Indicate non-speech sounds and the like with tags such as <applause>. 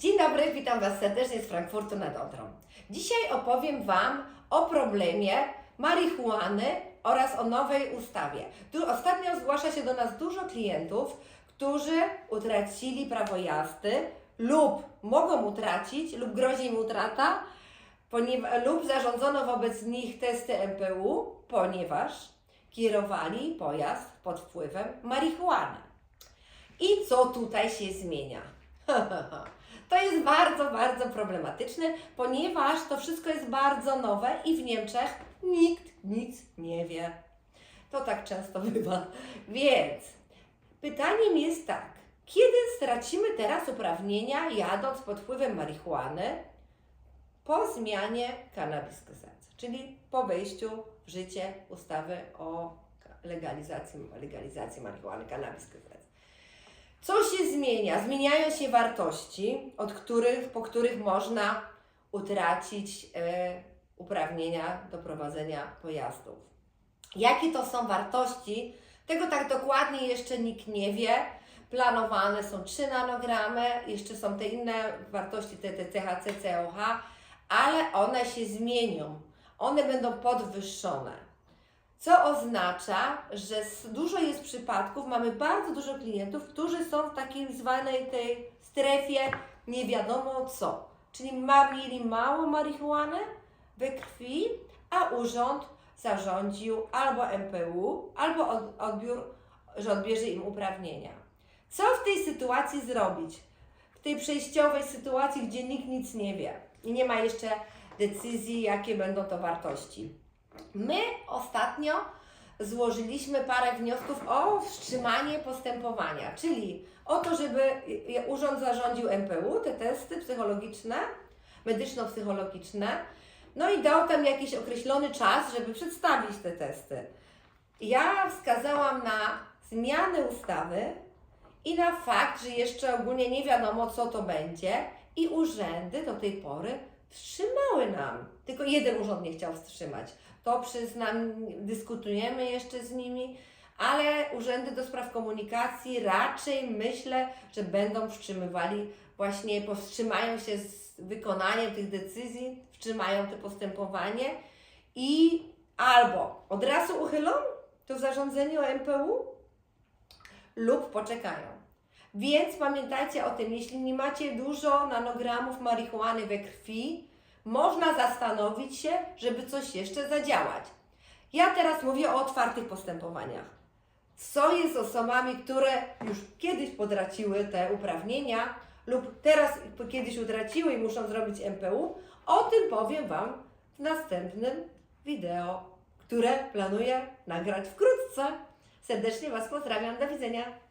Dzień dobry, witam Was serdecznie z Frankfurtu nad Odrą. Dzisiaj opowiem Wam o problemie marihuany oraz o nowej ustawie. Tu ostatnio zgłasza się do nas dużo klientów, którzy utracili prawo jazdy lub mogą utracić lub grozi im utrata ponieważ, lub zarządzono wobec nich testy MPU, ponieważ kierowali pojazd pod wpływem marihuany. I co tutaj się zmienia? <laughs> To jest bardzo, bardzo problematyczne, ponieważ to wszystko jest bardzo nowe i w Niemczech nikt nic nie wie. To tak często <laughs> bywa. Więc pytaniem jest tak, kiedy stracimy teraz uprawnienia jadąc pod wpływem marihuany po zmianie cannabis czyli po wejściu w życie ustawy o legalizacji, legalizacji marihuany cannabis gazette. Co się zmienia? Zmieniają się wartości, od których, po których można utracić e, uprawnienia do prowadzenia pojazdów. Jakie to są wartości? Tego tak dokładnie jeszcze nikt nie wie. Planowane są 3 nanogramy, jeszcze są te inne wartości, te, te THC, COH, ale one się zmienią. One będą podwyższone. Co oznacza, że dużo jest przypadków, mamy bardzo dużo klientów, którzy są w takiej zwanej tej strefie nie wiadomo co. Czyli ma, mieli mało marihuany we krwi, a urząd zarządził albo MPU, albo od, odbiór, że odbierze im uprawnienia. Co w tej sytuacji zrobić? W tej przejściowej sytuacji, gdzie nikt nic nie wie i nie ma jeszcze decyzji, jakie będą to wartości. My ostatnio złożyliśmy parę wniosków o wstrzymanie postępowania, czyli o to, żeby urząd zarządził MPU, te testy psychologiczne, medyczno-psychologiczne, no i dał tam jakiś określony czas, żeby przedstawić te testy. Ja wskazałam na zmianę ustawy i na fakt, że jeszcze ogólnie nie wiadomo, co to będzie, i urzędy do tej pory wstrzymały nam. Tylko jeden urząd nie chciał wstrzymać. To przyznam, dyskutujemy jeszcze z nimi, ale urzędy do spraw komunikacji raczej myślę, że będą wstrzymywali, właśnie powstrzymają się z wykonaniem tych decyzji, wstrzymają to postępowanie i albo od razu uchylą to zarządzenie o MPU, lub poczekają. Więc pamiętajcie o tym, jeśli nie macie dużo nanogramów marihuany we krwi, można zastanowić się, żeby coś jeszcze zadziałać. Ja teraz mówię o otwartych postępowaniach. Co jest z osobami, które już kiedyś potraciły te uprawnienia lub teraz kiedyś utraciły i muszą zrobić MPU? O tym powiem Wam w następnym wideo, które planuję nagrać wkrótce. Serdecznie Was pozdrawiam. Do widzenia.